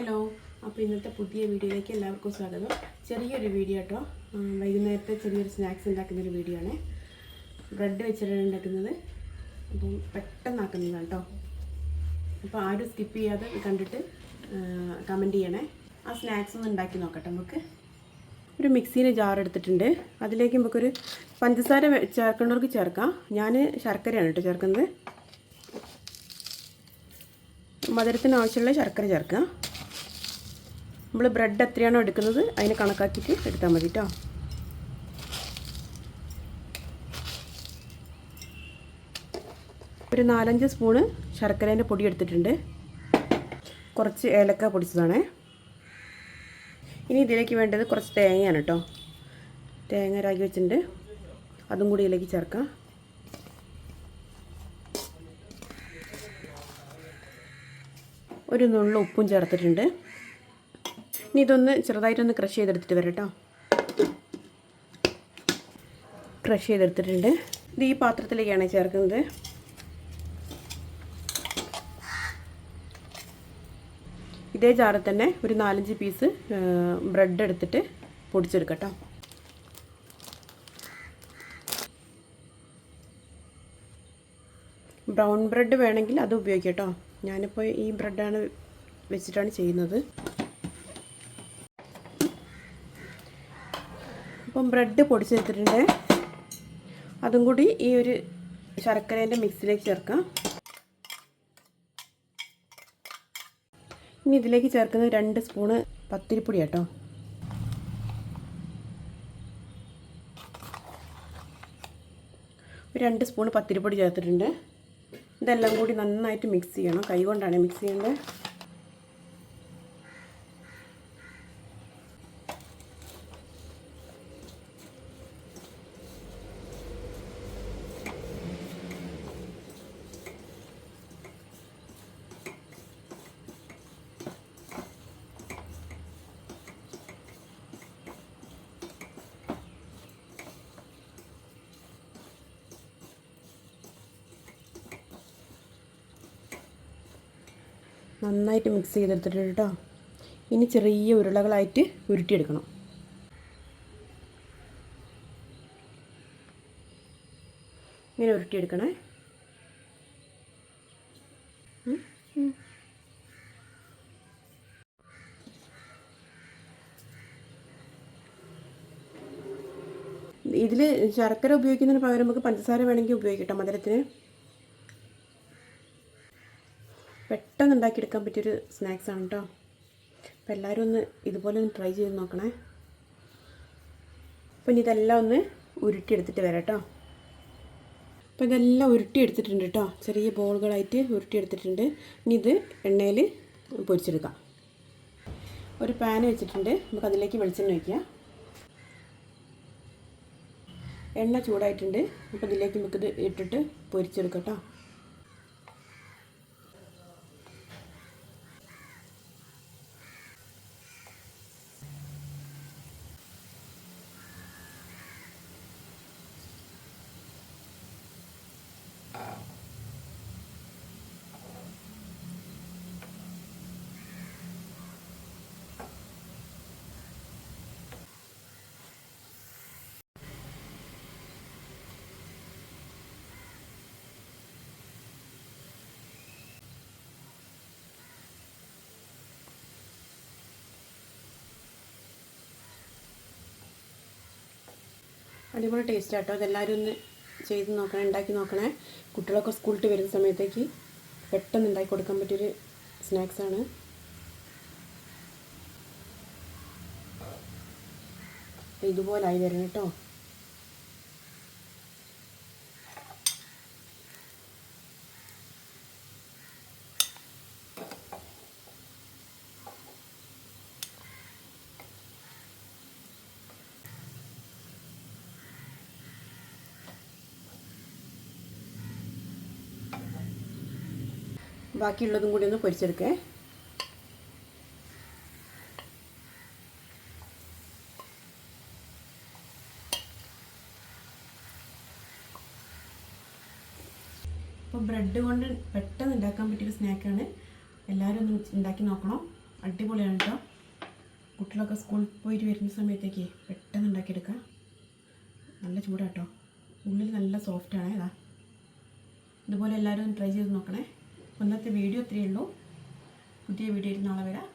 Hello അപ്പോൾ ഇന്നത്തെ പുതിയ വീഡിയോയിലേക്ക് എല്ലാവർക്കും സ്വാഗതം. ചെറിയൊരു വീഡിയോ കേട്ടോ. വൈകുന്നേരത്തെ ചെറിയൊരു സ്നാക്സ് ഉണ്ടാക്കുന്ന ഒരു വീഡിയോ ആണ്. ബ്രെഡ് വെച്ചിട്ടാണ് ഉണ്ടാക്കുന്നത്. അപ്പം പെട്ടെന്നാക്കുന്നതാണ് കേട്ടോ. അപ്പോൾ ആരും സ്കിപ്പ് ചെയ്യാതെ കണ്ടിട്ട് കമന്റ് ചെയ്യണേ. ആ സ്നാക്സ് ഒന്ന് ഉണ്ടാക്കി നോക്കട്ടെ നമുക്ക്. ഒരു മിക്സീന്റെ ജാർ എടുത്തിട്ടുണ്ട്. അതിലേക്ക് നമുക്കൊരു പഞ്ചസാര ചേർക്കേണ്ടവർക്ക് ചേർക്കാം. ഞാൻ ശർക്കരയാണ് കേട്ടോ ചേർക്കുന്നത്. മധുരത്തിന് ആവശ്യമുള്ള ശർക്കര ചേർക്കുക നമ്മൾ ബ്രെഡ് എത്രയാണോ എടുക്കുന്നത് അതിന് കണക്കാക്കിയിട്ട് എടുത്താൽ മതി കേട്ടോ ഒരു നാലഞ്ച് സ്പൂണ് ശർക്കരേന്റെ പൊടി എടുത്തിട്ടുണ്ട്. കുറച്ച് ഏലക്ക പൊടിച്ചതാണ്. ഇനി ഇതിലേക്ക് വേണ്ടത് കുറച്ച് തേങ്ങയാണ് കേട്ടോ തേങ്ങ രാഗി വെച്ചിട്ടുണ്ട്. അതും കൂടി ഇതിലേക്ക് ചേർക്കാം. ഒരു നുള്ള ഉപ്പും ചേർത്തിട്ടുണ്ട്. ഇനി ഇതൊന്ന് ചെറുതായിട്ടൊന്ന് ക്രഷ് ചെയ്തെടുത്തിട്ട് വരട്ടോ ക്രഷ് ചെയ്തെടുത്തിട്ടുണ്ട്. ഇത് ഈ പാത്രത്തിലേക്കാണ് ചേർക്കുന്നത്. ഇതേ ജാറിൽ തന്നെ ഒരു നാലഞ്ച് പീസ് ബ്രെഡ് എടുത്തിട്ട് പൊടിച്ചെടുക്കട്ടോ ബ്രൗൺ ബ്രെഡ് വേണമെങ്കിൽ അത് ഉപയോഗിക്കട്ടോ കേട്ടോ ഞാനിപ്പോൾ ഈ ബ്രെഡാണ് വെച്ചിട്ടാണ് ചെയ്യുന്നത്. അപ്പം ബ്രെഡ് പൊടിച്ചെടുത്തിട്ടുണ്ട് അതും കൂടി ഈ ഒരു ശർക്കരേന്റെ മിക്സിലേക്ക് ചേർക്കാം. ഇനി ഇതിലേക്ക് ചേർക്കുന്നത് രണ്ട് സ്പൂണ് പത്തിരിപ്പൊടി കേട്ടോ. രണ്ട് സ്പൂണ് പത്തിരിപ്പൊടി ചേർത്തിട്ടുണ്ട്. ഇതെല്ലാം കൂടി നന്നായിട്ട് മിക്സ് ചെയ്യണം. കൈ കൊണ്ടാണ് മിക്സ് ചെയ്യേണ്ടത്. നന്നായിട്ട് മിക്സ് ചെയ്തെടുത്തിട്ടുണ്ട് കേട്ടോ. ഇനി ചെറിയ ഉരുളകളായിട്ട് ഉരുട്ടിയെടുക്കണം. ഇങ്ങനെ ഉരുട്ടിയെടുക്കണേ. ഇതിൽ ശർക്കര ഉപയോഗിക്കുന്നതിന് പകരം നമുക്ക് പഞ്ചസാര വേണമെങ്കിൽ ഉപയോഗിക്കട്ടെ മധുരത്തിന്. പെട്ടെന്ന് ഉണ്ടാക്കിയെടുക്കാൻ പറ്റിയൊരു സ്നാക്സാണ് കേട്ടോ അപ്പോൾ എല്ലാവരും ഒന്ന് ഇതുപോലെ ഒന്ന് ട്രൈ ചെയ്ത് നോക്കണേ. അപ്പം ഇനി ഇതെല്ലാം ഒന്ന് ഉരുട്ടിയെടുത്തിട്ട് വരാം കേട്ടോ അപ്പോൾ ഇതെല്ലാം ഉരുട്ടിയെടുത്തിട്ടുണ്ട് കേട്ടോ ചെറിയ ബോളുകളായിട്ട് ഉരുട്ടിയെടുത്തിട്ടുണ്ട്. ഇനി ഇത് എണ്ണയിൽ പൊരിച്ചെടുക്കാം. ഒരു പാൻ വെച്ചിട്ടുണ്ട്. നമുക്ക് അതിലേക്ക് വെളിച്ചെണ്ണ വയ്ക്കുക എണ്ണ ചൂടായിട്ടുണ്ട്. അപ്പോൾ ഇതിലേക്ക് നമുക്കിത് ഇട്ടിട്ട് പൊരിച്ചെടുക്കാം കേട്ടോ അടിപൊളി ടേസ്റ്റ് ആട്ടോ. ഇതെല്ലാവരും ഒന്ന് ചെയ്ത് നോക്കണേ ഉണ്ടാക്കി നോക്കണേ. കുട്ടികളൊക്കെ സ്കൂളിൽ വരുന്ന സമയത്തേക്ക് പെട്ടെന്ന് ഉണ്ടാക്കി കൊടുക്കാൻ പറ്റിയൊരു സ്നാക്സാണ് ഇതുപോലെ ആയി വരണം കേട്ടോ. ബാക്കിയുള്ളതും കൂടി ഒന്ന് പൊരിച്ചെടുക്കേ. അപ്പോൾ ബ്രെഡ് കൊണ്ട് പെട്ടെന്ന് ഉണ്ടാക്കാൻ പറ്റിയൊരു സ്നാക്കാണ്. എല്ലാവരും ഒന്ന് ഉണ്ടാക്കി നോക്കണം. അടിപൊളിയാണ് കേട്ടോ. കുട്ടികളൊക്കെ സ്കൂളിൽ പോയിട്ട് വരുന്ന സമയത്തേക്ക് പെട്ടെന്ന് ഉണ്ടാക്കിയെടുക്കാം. നല്ല ചൂടാട്ടോ ഉള്ളിൽ നല്ല സോഫ്റ്റാണ് ഇതാ. ഇതുപോലെ എല്ലാവരും ട്രൈ ചെയ്ത് നോക്കണേ. ഇന്നത്തെ വീഡിയോ ഇത്രയേ ഉള്ളൂ. പുതിയ വീഡിയോയിൽ നാളെ വരാം.